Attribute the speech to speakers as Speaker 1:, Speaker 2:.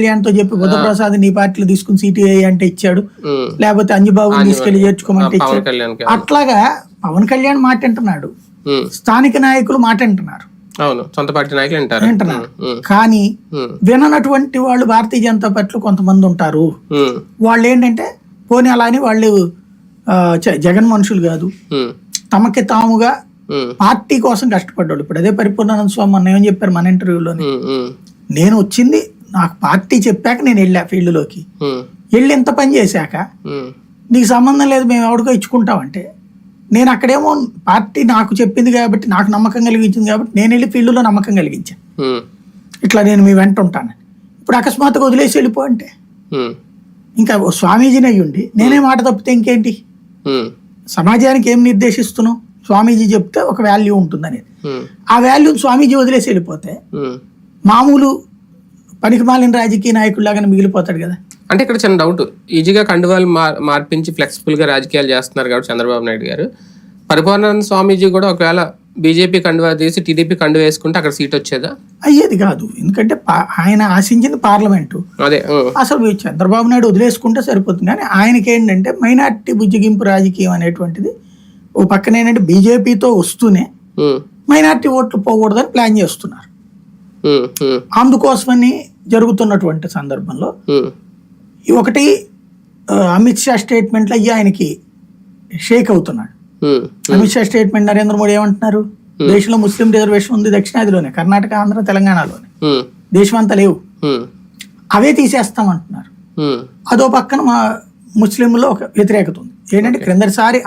Speaker 1: కళ్యాణ్తో చెప్పి బుద్ధప్రసాద్ నీ పార్టీలో తీసుకుని సీటు వేయి అంటే ఇచ్చాడు. లేకపోతే అంజుబాబు తీసుకెళ్ళి చేర్చుకోమంటే ఇచ్చాడు. అట్లాగా పవన్ కళ్యాణ్ మాట అంటున్నాడు. స్థానిక నాయకులు మాట అంటున్నారు
Speaker 2: అవును సొంత పార్టీ నాయకులు వింటారు
Speaker 1: వింటున్నారు
Speaker 2: ఉమ్.
Speaker 1: కానీ. విననటువంటి వాళ్ళు భారతీయ జనతా పార్టీలో కొంతమంది ఉంటారు. వాళ్ళు ఏంటంటే పోనీ అలా అని వాళ్ళు జగన్ మనుషులు కాదు. తమకి తాముగా. పార్టీ కోసం కష్టపడ్డాడు ఇప్పుడు అదే పరిపూర్ణానంద స్వామి మొన్న ఏం చెప్పారు మన ఇంటర్వ్యూలోని.
Speaker 2: ఉమ్.
Speaker 1: నేను వచ్చింది నాకు పార్టీ చెప్పాక నేను వెళ్ళా ఫీల్డ్లోకి. వెళ్ళి ఎంత పని చేశాక. నీకు సంబంధం లేదు మేము ఎవరికో ఇచ్చుకుంటామంటే నేను అక్కడేమో పార్టీ నాకు చెప్పింది కాబట్టి నాకు నమ్మకం కలిగించింది కాబట్టి నేను వెళ్ళి ఫీల్డ్లో నమ్మకం కలిగించాను. ఇట్లా నేను మీ వెంట ఉంటాను ఇప్పుడు అకస్మాత్తుగా వదిలేసి వెళ్ళిపో అంటే. ఇంకా స్వామీజీని అయ్యి ఉండి నేనే మాట తప్పితే ఇంకేంటి. సమాజానికి ఏం నిర్దేశిస్తున్నావు స్వామీజీ చెప్తే ఒక వాల్యూ ఉంటుందనేది
Speaker 2: ఉమ్.
Speaker 1: ఆ వాల్యూని స్వామీజీ వదిలేసి వెళ్ళిపోతే. మామూలు పనికిమాలిన రాజకీయ నాయకుల్లాగానే మిగిలిపోతాడు కదా.
Speaker 2: అంటే ఇక్కడ చిన్న డౌట్ ఈజీగా కండువాలు మార్ మార్పించి ఫ్లెక్సిబుల్గా రాజకీయాలు చేస్తున్నారు కాబట్టి చంద్రబాబు నాయుడు గారు. పరిపూర్ణానంద స్వామీజీ కూడా ఒకవేళ బీజేపీ కండువా తీసి టీడీపీ కండువా వేసుకుంటే అక్కడ సీట్ వచ్చేదా?
Speaker 1: అయ్యేది కాదు. ఎందుకంటే ఆయన ఆశించింది పార్లమెంటు.
Speaker 2: అదే.
Speaker 1: అసలు చంద్రబాబు నాయుడు వదిలేసుకుంటే సరిపోతుంది. కానీ ఆయనకి ఏంటంటే మైనార్టీ బుజ్జగింపు రాజకీయం అనేటువంటిది ఓ పక్కన ఏంటంటే బీజేపీతో వస్తూనే. మైనార్టీ ఓట్లు పోకూడదని ప్లాన్ చేస్తున్నారు. అందుకోసమని జరుగుతున్నటువంటి సందర్భంలో ఒకటి అమిత్ షా స్టేట్మెంట్లో అయ్యి ఆయనకి షేక్ అవుతున్నాడు. అమిత్ షా స్టేట్మెంట్ నరేంద్ర మోడీ ఏమంటున్నారు? దేశంలో ముస్లిం రిజర్వేషన్ ఉంది దక్షిణాదిలోనే కర్ణాటక ఆంధ్ర తెలంగాణలోనే.
Speaker 2: ఉమ్.
Speaker 1: దేశమంతా లేవు. అవే తీసేస్తామంటున్నారు.
Speaker 2: ఉమ్.
Speaker 1: అదో పక్కన మా ముస్లింలో ఒక వ్యతిరేకత ఉంది. ఏంటంటే క్రిందటిసారి